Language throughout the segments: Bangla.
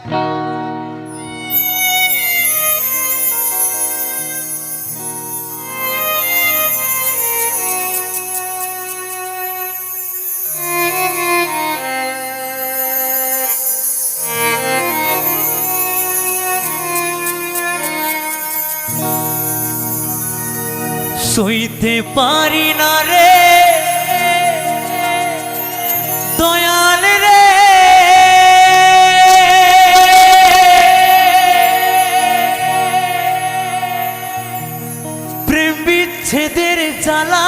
সইতে পারি না রে জ্বালা।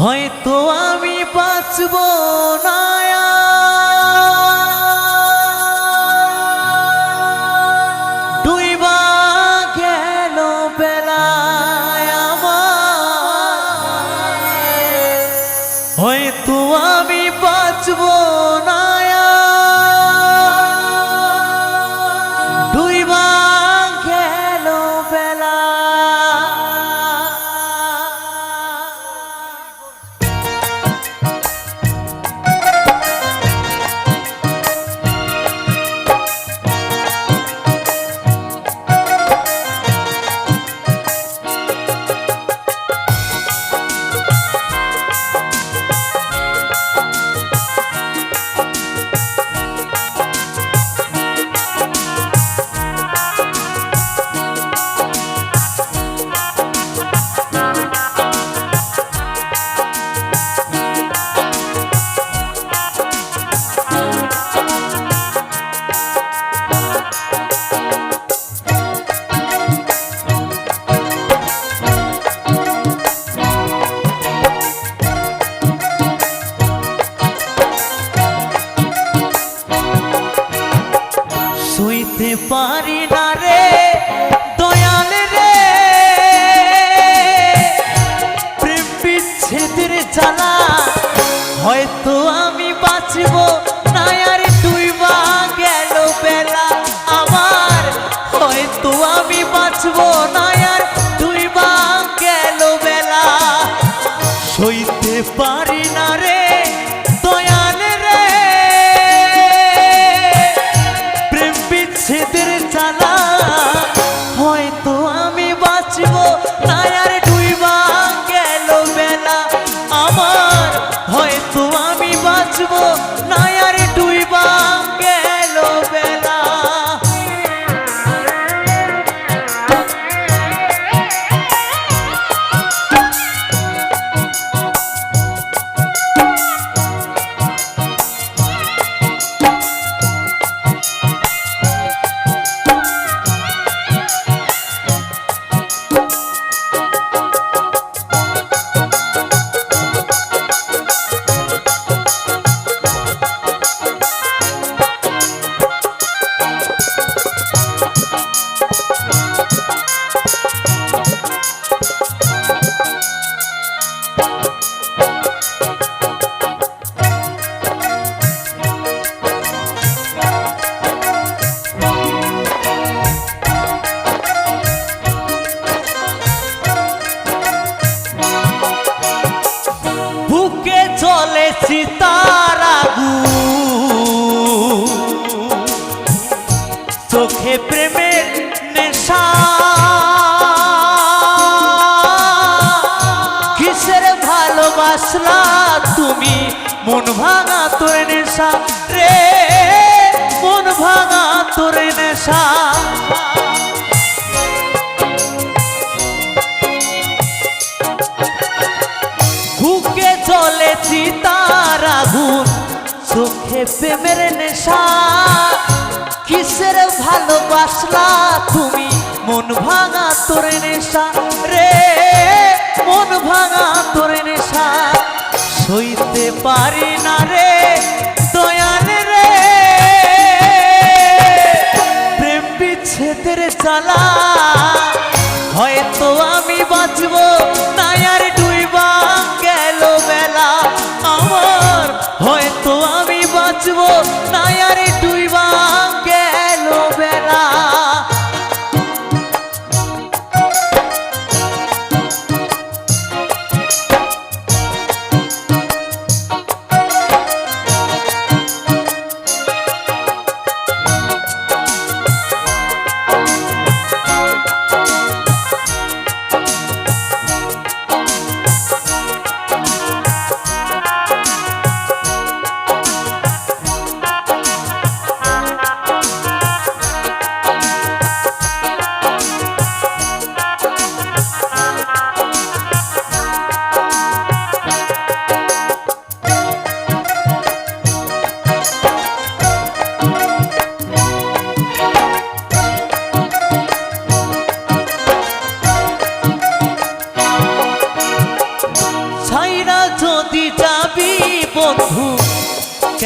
হয়তো আমি বাঁচব না। পারি না চোখে প্রেমের নেশা। কিসের ভালোবাসলা তুমি? মন ভাঙা তোর নেশা রে, মন ভাঙা তোর নেশা। বুকে চলে চিতার আগুন, চোখে প্রেমের নেশা। ভালোবাসলা তুমি। মন ভাঙা তোর নেশা রে। মন ভাঙা তোর নেশা। সইতে পারি না রে, দয়াল রে। প্রেম বিচ্ছেদের জ্বালা। হয়তো আমি বাঁচব না আর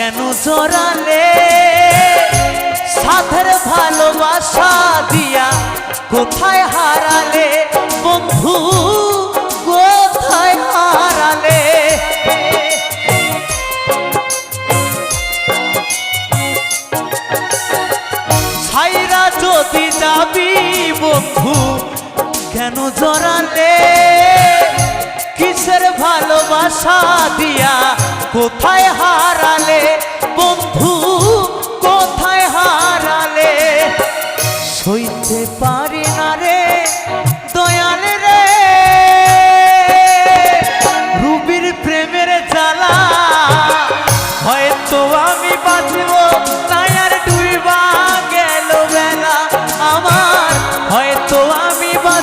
কেন জড়ালে সাধের ভালোবাসা দিয়া কোথায় হারালে? বন্ধু, কোথায় হারালে? ছাইরা যদি যাবি বন্ধু, কেন জড়ালে কিসের ভালোবাসা দিয়া কোথায় হারালে?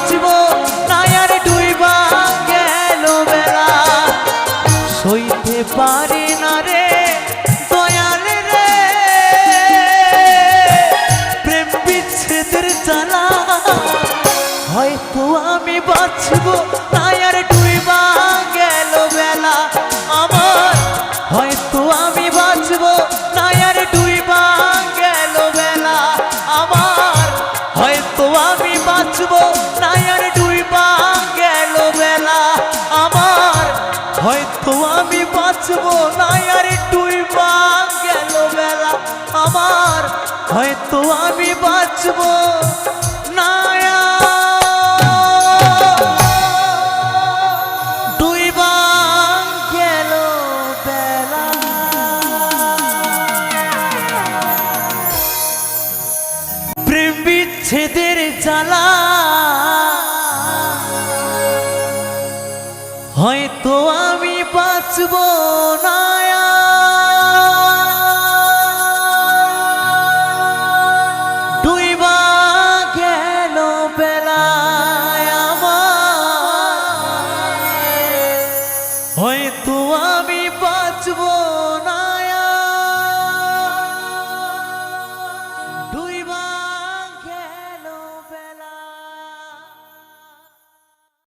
বাঁচব আর ডুইবা গেল বেলা। সইতে পারি না রে, দয়াল রে। প্রেম ডুইবা গেল বেলা। আমার হয়তো বাঁচবো না আর ডুইবা গেল বেলা। আমার হয়তো আমি বাঁচবো না বিচ্ছেদের হয়তো আ বাঁচব না।